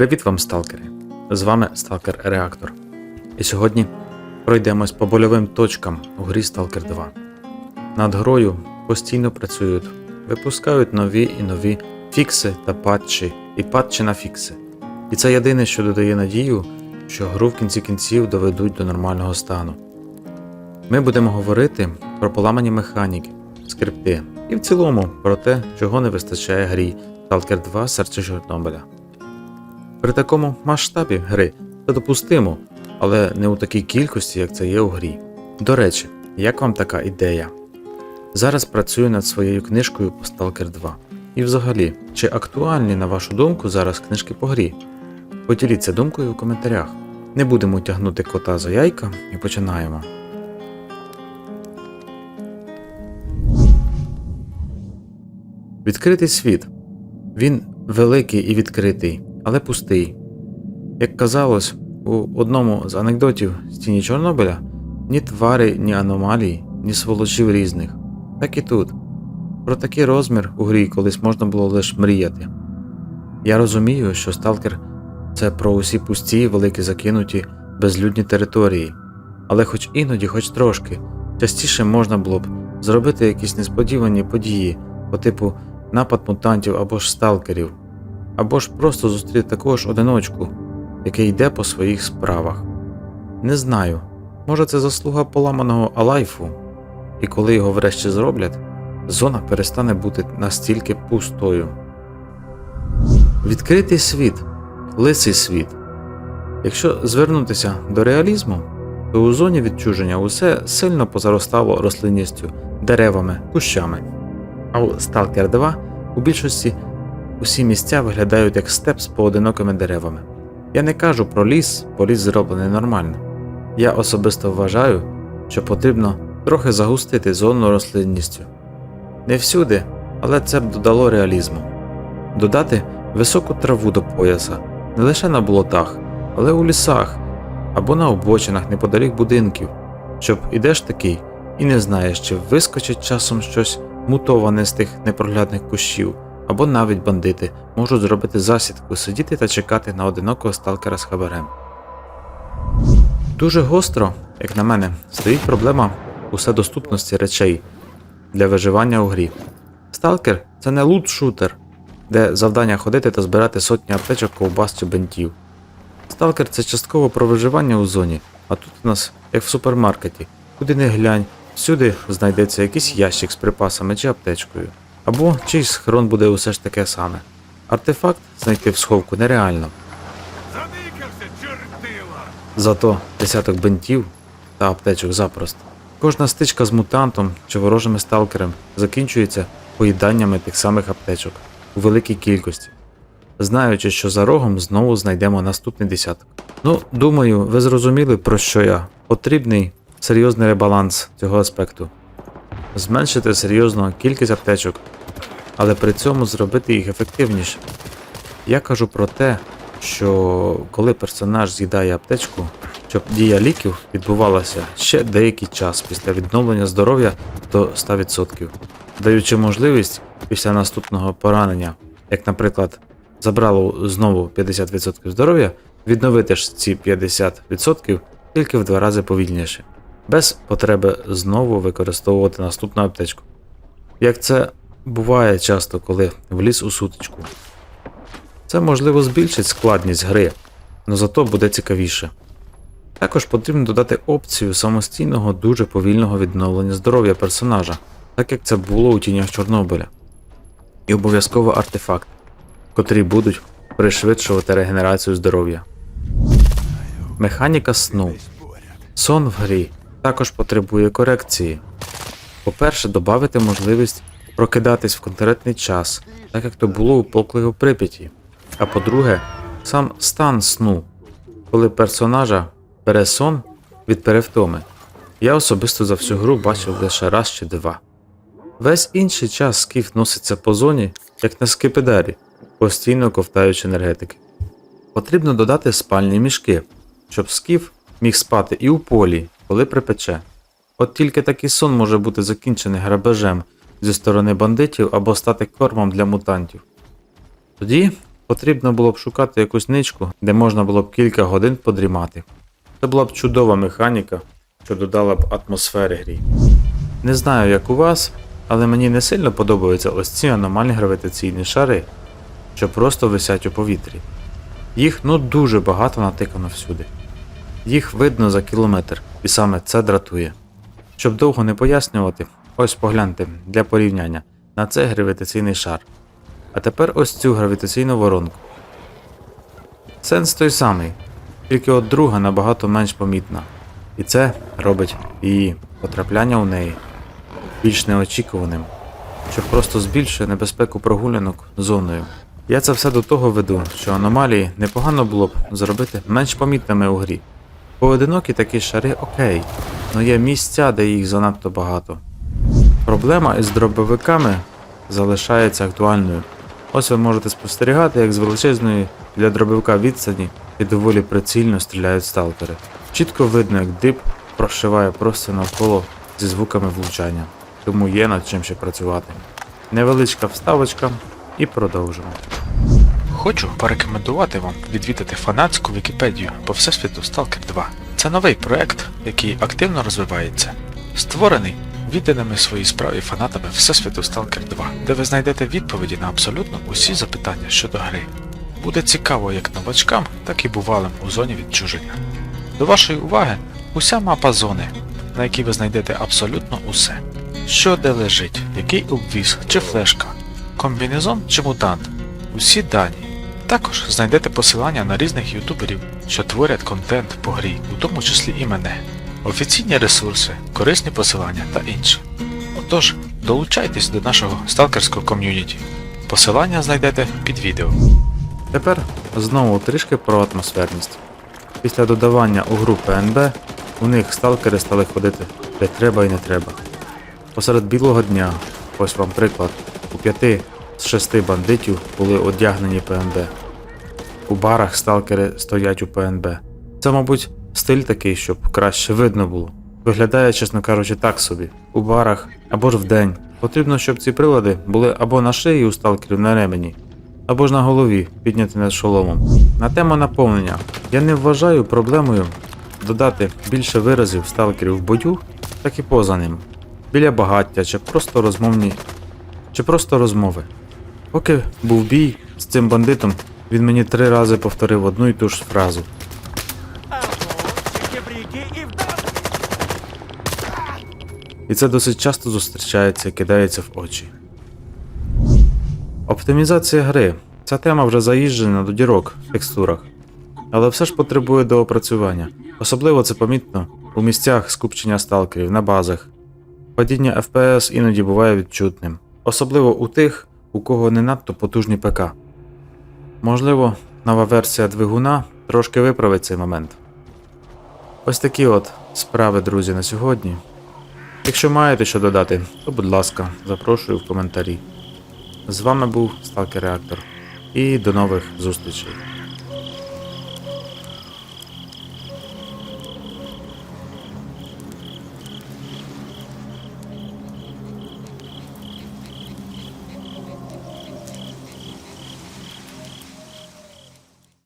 Привіт вам, сталкери! З вами Сталкер Реактор. І сьогодні пройдемось по больовим точкам у грі Stalker 2. Над грою постійно працюють, випускають нові і нові фікси та патчі, і патчі на фікси. І це єдине, що додає надію, що гру в кінці кінців доведуть до нормального стану. Ми будемо говорити про поламані механіки, скрипти і в цілому про те, чого не вистачає грі Stalker 2 Серце Чорнобиля. При такому масштабі гри це допустимо, але не у такій кількості, як це є у грі. До речі, як вам така ідея? Зараз працюю над своєю книжкою по Stalker 2. І взагалі, чи актуальні, на вашу думку, зараз книжки по грі? Поділіться думкою у коментарях. Не будемо тягнути кота за яйка і починаємо. Відкритий світ. Він великий і відкритий, але пустий. Як казалось, у одному з анекдотів з Чорнобиля ні твари, ні аномалій, ні сволочів різних. Так і тут. Про такий розмір у грі колись можна було лише мріяти. Я розумію, що сталкер це про усі пусті, великі закинуті, безлюдні території, але хоч іноді, хоч трошки, частіше можна було б зробити якісь несподівані події по типу напад мутантів або ж сталкерів, або ж просто зустріти такого ж одиночку, який йде по своїх справах. Не знаю, може це заслуга поламаного Алайфу, і коли його врешті зроблять, зона перестане бути настільки пустою. Відкритий світ, лисий світ. Якщо звернутися до реалізму, то у зоні відчуження усе сильно позаростало рослинністю, деревами, кущами. А у Stalker 2 у більшості усі місця виглядають як степ з поодинокими деревами. Я не кажу про ліс, бо ліс зроблений нормально. Я особисто вважаю, що потрібно трохи загустити зону рослинністю. Не всюди, але це б додало реалізму. Додати високу траву до пояса не лише на болотах, але у лісах або на обочинах неподалік будинків, щоб ідеш такий і не знаєш, чи вискочить часом щось мутоване з тих непроглядних кущів, або навіть бандити можуть зробити засідку, сидіти та чекати на одинокого сталкера з хабарем. Дуже гостро, як на мене, стоїть проблема уседоступності речей для виживання у грі. Сталкер це не лут-шутер, де завдання ходити та збирати сотні аптечок, ковбас чи бентів. Сталкер це частково про виживання у зоні, а тут у нас, як в супермаркеті, куди не глянь, всюди знайдеться якийсь ящик з припасами чи аптечкою. Або чийсь схрон буде усе ж таке саме. Артефакт знайти в сховку нереально. Зато десяток бентів та аптечок запросто. Кожна стичка з мутантом чи ворожими сталкером закінчується поїданнями тих самих аптечок у великій кількості, знаючи, що за рогом знову знайдемо наступний десяток. Ну, думаю, ви зрозуміли, про що я. Потрібний серйозний ребаланс цього аспекту. Зменшити серйозно кількість аптечок, але при цьому зробити їх ефективніше. Я кажу про те, що коли персонаж з'їдає аптечку, щоб дія ліків відбувалася ще деякий час після відновлення здоров'я до 100%, даючи можливість після наступного поранення, як, наприклад, забрало знову 50% здоров'я, відновити ж ці 50% тільки в два рази повільніше, без потреби знову використовувати наступну аптечку. Як це буває часто, коли вліз у сутичку. Це можливо збільшить складність гри, але зато буде цікавіше. Також потрібно додати опцію самостійного дуже повільного відновлення здоров'я персонажа, так як це було у тінях Чорнобиля. І обов'язково артефакт, котрі будуть пришвидшувати регенерацію здоров'я. Механіка сну. Сон в грі також потребує корекції. По-перше, додати можливість прокидатись в конкретний час, так як то було у поклику Прип'яті. А по-друге, сам стан сну, коли персонажа бере сон від перевтоми. Я особисто за всю гру бачив лише раз чи два. Весь інший час скіф носиться по зоні, як на скипидарі, постійно ковтаючи енергетики. Потрібно додати спальні мішки, щоб скіф міг спати і у полі, коли припече. От тільки такий сон може бути закінчений грабежем зі сторони бандитів або стати кормом для мутантів. Тоді Потрібно було б шукати якусь ничку, де можна було б кілька годин подрімати. Це була б чудова механіка, що додала б атмосфери грі. Не знаю, як у вас, але мені не сильно подобаються ось ці аномальні гравітаційні шари, що просто висять у повітрі. Їх ну дуже багато натикано всюди. Їх видно за кілометр, і саме це дратує. Щоб довго не пояснювати, ось погляньте для порівняння на цей гравітаційний шар. А тепер ось цю гравітаційну воронку. Сенс той самий, тільки от друга набагато менш помітна. І це робить її потрапляння у неї більш неочікуваним, що просто збільшує небезпеку прогулянок зоною. Я це все до того веду, що аномалії непогано було б зробити менш помітними у грі. Поодинокі такі шари окей, але є місця, де їх занадто багато. Проблема із дробовиками залишається актуальною. Ось ви можете спостерігати, як з величезної для дробовика відстані і доволі прицільно стріляють сталкери. Чітко видно, як дип прошиває просто навколо зі звуками влучання, тому є над чим ще працювати. Невеличка вставочка і продовжимо. Хочу порекомендувати вам відвідати фанатську Вікіпедію по всесвіту Stalker 2. Це новий проект, який активно розвивається, створений відданими своїй справі фанатами Всесвіту Stalker 2, де ви знайдете відповіді на абсолютно усі запитання щодо гри. Буде цікаво як новачкам, так і бувалим у зоні відчуження. До вашої уваги уся мапа зони, на якій ви знайдете абсолютно усе. Що де лежить, який обвіз чи флешка, комбінезон чи мутант, усі дані. Також знайдете посилання на різних ютуберів, що творять контент по грі, у тому числі і мене, офіційні ресурси, корисні посилання та інше. Отож, долучайтесь до нашого сталкерського ком'юніті. Посилання знайдете під відео. Тепер знову трішки про атмосферність. Після додавання у гру ПНБ у них сталкери стали ходити де треба і не треба. Посеред білого дня, ось вам приклад, у п'яти з шести бандитів були одягнені ПНБ. У барах сталкери стоять у ПНБ. Це, мабуть, стиль такий, щоб краще видно було. Виглядає, чесно кажучи, так собі. У барах або ж вдень. Потрібно, щоб ці прилади були або на шиї у сталкерів на ремені, або ж на голові, підняти над шоломом. На тему наповнення. Я не вважаю проблемою додати більше виразів сталкерів в бою, так і поза ним. Біля багаття чи просто розмовні, чи просто розмови. Поки був бій з цим бандитом, він мені три рази повторив одну і ту ж фразу. І це досить часто зустрічається і кидається в очі. Оптимізація гри. Ця тема вже заїжджена до дірок в текстурах, але все ж потребує доопрацювання. Особливо це помітно у місцях скупчення сталкерів на базах. Падіння FPS іноді буває відчутним, особливо у тих, у кого не надто потужні ПК. Можливо, нова версія двигуна трошки виправить цей момент. Ось такі от справи, друзі, на сьогодні. Якщо маєте що додати, то будь ласка, запрошую в коментарі. З вами був Сталкер Реактор і до нових зустрічей.